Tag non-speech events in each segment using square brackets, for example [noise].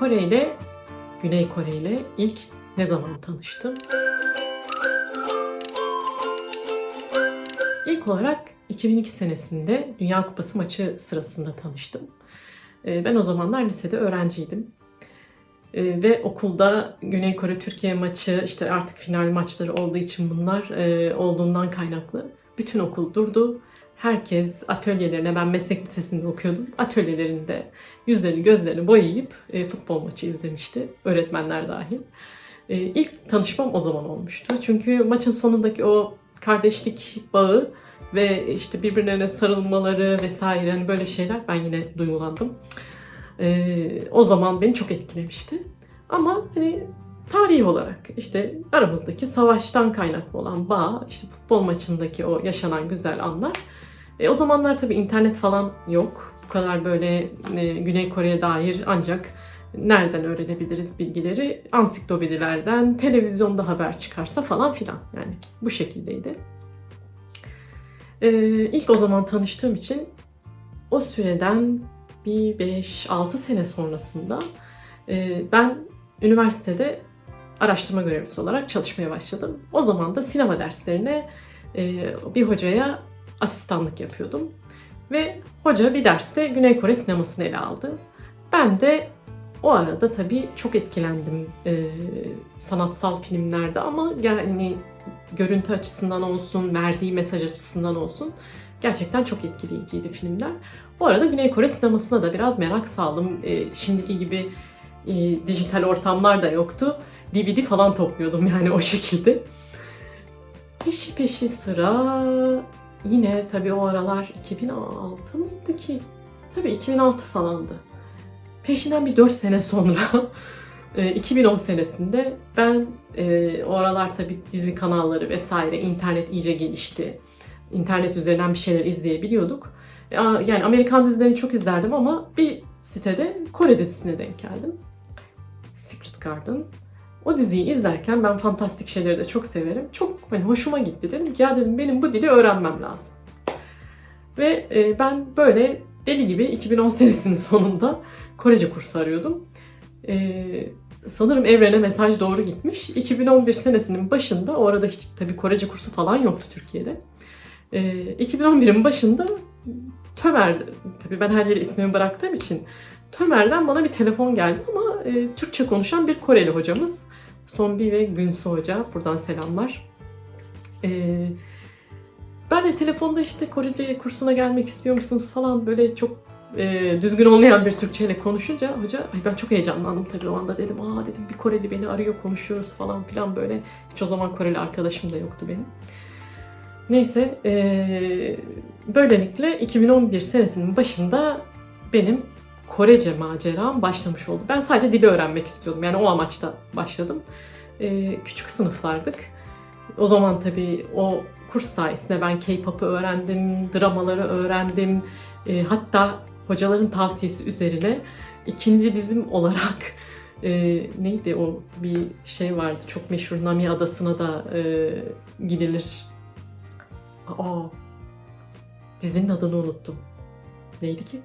Kore ile Güney Kore ile ilk ne zaman tanıştım? İlk olarak 2002 senesinde Dünya Kupası maçı sırasında tanıştım. Ee, Ben o zamanlar lisede öğrenciydim. Ee, Ve okulda Güney Kore Türkiye maçı işte artık final maçları olduğu için bunlar e, olduğundan kaynaklı bütün okul durdu. Herkes atölyelerine ben meslek lisesinde okuyordum. Atölyelerinde yüzlerini gözlerini boyayıp e, futbol maçı izlemişti. Öğretmenler dahil. E, ilk tanışmam o zaman olmuştu. Çünkü maçın sonundaki o kardeşlik bağı ve işte birbirlerine sarılmaları vesaire hani böyle şeyler ben yine duygulandım. Ee, o zaman beni çok etkilemişti. Ama hani tarihi olarak işte aramızdaki savaştan kaynaklı olan bağ, işte futbol maçındaki o yaşanan güzel anlar. E, o zamanlar tabii internet falan yok. Bu kadar böyle e, Güney Kore'ye dair ancak nereden öğrenebiliriz bilgileri? Ansiklopedilerden, televizyonda haber çıkarsa falan filan. Yani bu şekildeydi. Ee, ilk o zaman tanıştığım için o süreden bir 5-6 sene sonrasında e, ben üniversitede araştırma görevlisi olarak çalışmaya başladım. O zaman da sinema derslerine e, bir hocaya asistanlık yapıyordum. Ve hoca bir derste Güney Kore sinemasını ele aldı. Ben de o arada tabii çok etkilendim e, sanatsal filmlerde ama yani görüntü açısından olsun, verdiği mesaj açısından olsun gerçekten çok etkileyiciydi filmler. Bu arada Güney Kore sinemasına da biraz merak saldım. E, şimdiki gibi e, dijital ortamlar da yoktu. DVD falan topluyordum yani o şekilde. Peşi peşi sıra yine tabii o aralar 2006 mıydı ki? Tabii 2006 falandı. Peşinden bir 4 sene sonra [laughs] e, 2010 senesinde ben e, o aralar tabii dizi kanalları vesaire internet iyice gelişti. İnternet üzerinden bir şeyler izleyebiliyorduk. E, Yani Amerikan dizilerini çok izlerdim ama bir sitede Kore dizisine denk geldim. Secret Garden. O diziyi izlerken ben fantastik şeyleri de çok severim. Çok hani hoşuma gitti dedim ki ya dedim benim bu dili öğrenmem lazım. Ve e, ben böyle deli gibi 2010 senesinin sonunda Korece kursu arıyordum. E, sanırım evrene mesaj doğru gitmiş. 2011 senesinin başında, o arada hiç tabii Korece kursu falan yoktu Türkiye'de. E, 2011'in başında Tömer, tabii ben her yere ismimi bıraktığım için Tömer'den bana bir telefon geldi ama e, Türkçe konuşan bir Koreli hocamız. Sonbi ve Günsu Hoca, buradan selamlar. E, ben de telefonda işte Korece kursuna gelmek istiyor musunuz falan böyle çok e, düzgün olmayan bir Türkçeyle konuşunca hoca ay ben çok heyecanlandım tabii o anda dedim aa dedim bir Koreli beni arıyor konuşuyoruz falan filan böyle hiç o zaman Koreli arkadaşım da yoktu benim. Neyse e, böylelikle 2011 senesinin başında benim Korece maceram başlamış oldu. Ben sadece dili öğrenmek istiyordum yani o amaçla başladım. E, küçük sınıflardık. O zaman tabii o kurs sayesinde ben K-pop'u öğrendim, dramaları öğrendim. E, hatta hocaların tavsiyesi üzerine ikinci dizim olarak [laughs] e, neydi o bir şey vardı çok meşhur Nami Adası'na da e, gidilir. Aa, dizinin adını unuttum. Neydi ki?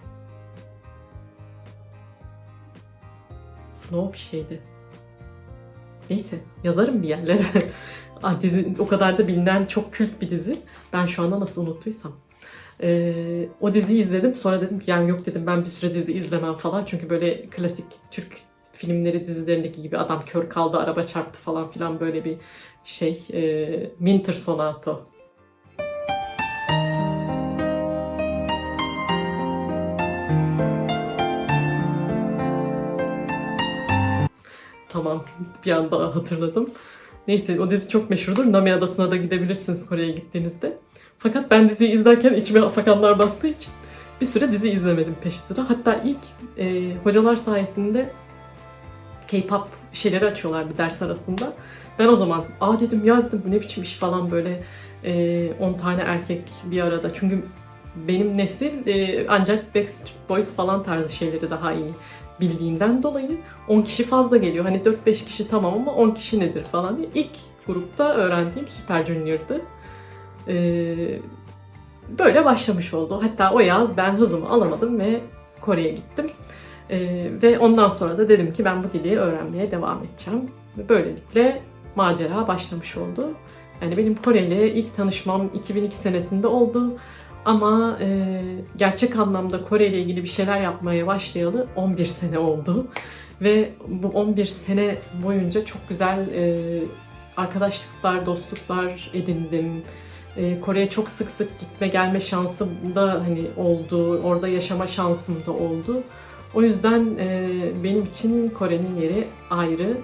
Snow bir şeydi. Neyse yazarım bir yerlere. [laughs] Ah, dizi, o kadar da bilinen çok kült bir dizi. Ben şu anda nasıl unuttuysam. Ee, o diziyi izledim. Sonra dedim ki yani yok dedim ben bir süre dizi izlemem falan. Çünkü böyle klasik Türk filmleri dizilerindeki gibi adam kör kaldı, araba çarptı falan filan böyle bir şey. E, Winter Sonata. Tamam bir anda hatırladım. Neyse o dizi çok meşhurdur. Nami Adası'na da gidebilirsiniz Kore'ye gittiğinizde. Fakat ben diziyi izlerken içime afakanlar bastığı için bir süre dizi izlemedim peşi sıra. Hatta ilk e, hocalar sayesinde K-pop şeyleri açıyorlar bir ders arasında. Ben o zaman aa dedim ya dedim bu ne biçim iş falan böyle e, 10 tane erkek bir arada. Çünkü benim nesil e, ancak Backstreet Boys falan tarzı şeyleri daha iyi bildiğinden dolayı 10 kişi fazla geliyor. Hani 4-5 kişi tamam ama 10 kişi nedir falan diye. İlk grupta öğrendiğim Super Junior'dı. Ee, böyle başlamış oldu. Hatta o yaz ben hızımı alamadım ve Kore'ye gittim. Ee, ve ondan sonra da dedim ki ben bu dili öğrenmeye devam edeceğim. Ve böylelikle macera başlamış oldu. Yani benim Kore ile ilk tanışmam 2002 senesinde oldu. Ama e, gerçek anlamda Kore ile ilgili bir şeyler yapmaya başlayalı 11 sene oldu. Ve bu 11 sene boyunca çok güzel e, arkadaşlıklar, dostluklar edindim. E, Kore'ye çok sık sık gitme gelme şansım da hani oldu. Orada yaşama şansım da oldu. O yüzden e, benim için Kore'nin yeri ayrı.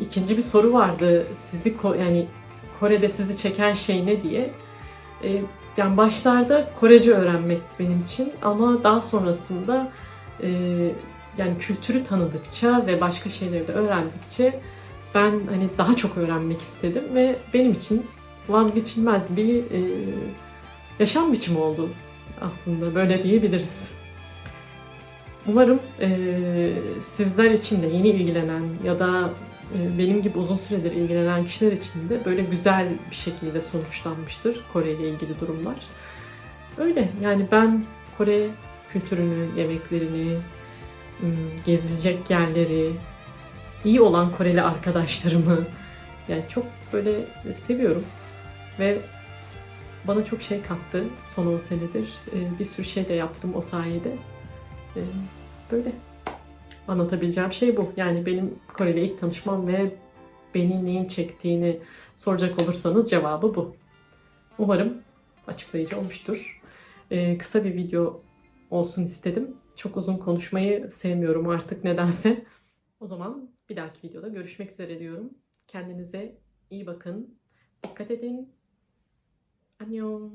İkinci bir soru vardı. Sizi yani Kore'de sizi çeken şey ne diye. E, yani başlarda Korece öğrenmekti benim için ama daha sonrasında e, yani kültürü tanıdıkça ve başka şeyleri de öğrendikçe ben hani daha çok öğrenmek istedim ve benim için vazgeçilmez bir e, yaşam biçimi oldu aslında böyle diyebiliriz. Umarım e, sizler için de yeni ilgilenen ya da benim gibi uzun süredir ilgilenen kişiler için de böyle güzel bir şekilde sonuçlanmıştır Kore ile ilgili durumlar. Öyle yani ben Kore kültürünü, yemeklerini, gezilecek yerleri, iyi olan Koreli arkadaşlarımı yani çok böyle seviyorum ve bana çok şey kattı son 10 senedir. E, Bir sürü şey de yaptım o sayede. E, Böyle anlatabileceğim şey bu. Yani benim Kore ile ilk tanışmam ve beni neyin çektiğini soracak olursanız cevabı bu. Umarım açıklayıcı olmuştur. Ee, kısa bir video olsun istedim. Çok uzun konuşmayı sevmiyorum artık nedense. O zaman bir dahaki videoda görüşmek üzere diyorum. Kendinize iyi bakın. Dikkat edin. Annyeong.